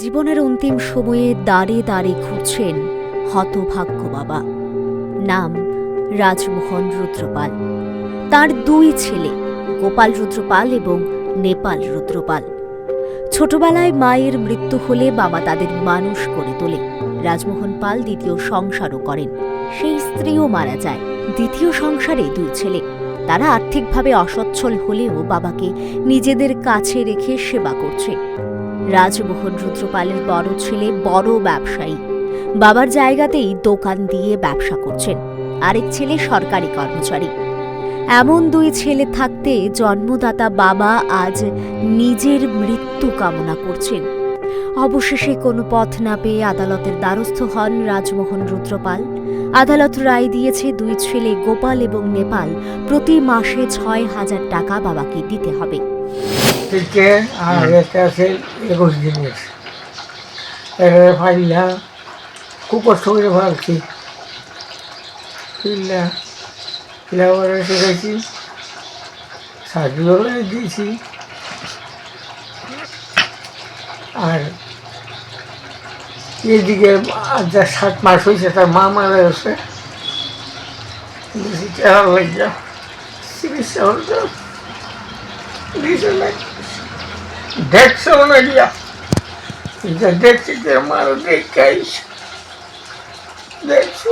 জীবনের অন্তিম সময়ে দাঁড়ে দাঁড়ে ঘুরছেন হতভাগ্য বাবা। নাম রাজমোহন রুদ্রপাল। তার দুই ছেলে, গোপাল রুদ্রপাল এবং নেপাল রুদ্রপাল। ছোটবেলায় মায়ের মৃত্যু হলে বাবা তাদের মানুষ করে তোলে। রাজমোহন পাল দ্বিতীয় সংসারও করেন। সেই স্ত্রীও মারা যায়। দ্বিতীয় সংসারে দুই ছেলে। তারা আর্থিকভাবে অসচ্ছল হলেও বাবাকে নিজেদের কাছে রেখে সেবা করছে। রাজমোহন রুদ্রপালের বড় ছেলে, বড় ব্যবসায়ী। বাবার জায়গাতেই দোকান দিয়ে ব্যবসা করছেন। আরেক ছেলে সরকারি কর্মচারী। এমন দুই ছেলে থাকতে জন্মদাতা বাবা আজ নিজের মৃত্যু কামনা করছেন। অবশেষে কোনো পথ না পেয়ে আদালতের দ্বারস্থ হন রাজমোহন রুদ্রপাল। আদালত রায় দিয়েছে দুই ছেলে গোপাল এবং নেপাল প্রতি মাসে ছয় হাজার টাকা বাবাকে দিতে হবে। থেকে আর একটা আছে একুশ দিনের এর ফাইলা খুব কষ্ট করে ভাবছি। ফিল্লা ফিলা করে শিখেছি সার্টিফিকেট দিয়েছি। আর এদিকে যা সাত মাস হয়েছে তার মা মারা গেছে। চিকিৎসা হতো দিয়েছে না দেখছ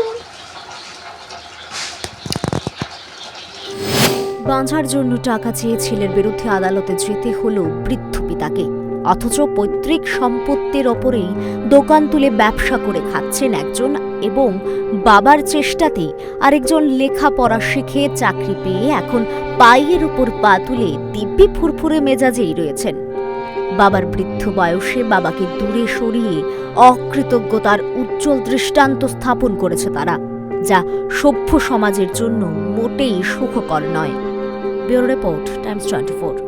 বাঁচার জন্য টাকা চেয়েছিলেন বিরুদ্ধে আদালতে যেতে হলো বৃদ্ধ পিতাকে অথচ পৈতৃক সম্পত্তির ওপরেই দোকান তুলে ব্যবসা করে খাচ্ছেন একজন এবং বাবার চেষ্টাতেই আরেকজন লেখাপড়া শিখে চাকরি পেয়ে এখন পায়ের উপর পা তুলে দিব্যি ফুরফুরে মেজাজেই রয়েছেন। বাবার বৃদ্ধ বয়সে বাবাকে দূরে সরিয়ে অকৃতজ্ঞতার উজ্জ্বল দৃষ্টান্ত স্থাপন করেছে তারা, যা সভ্য সমাজের জন্য মোটেই সুখকর নয়। Bureau report, Times twenty four.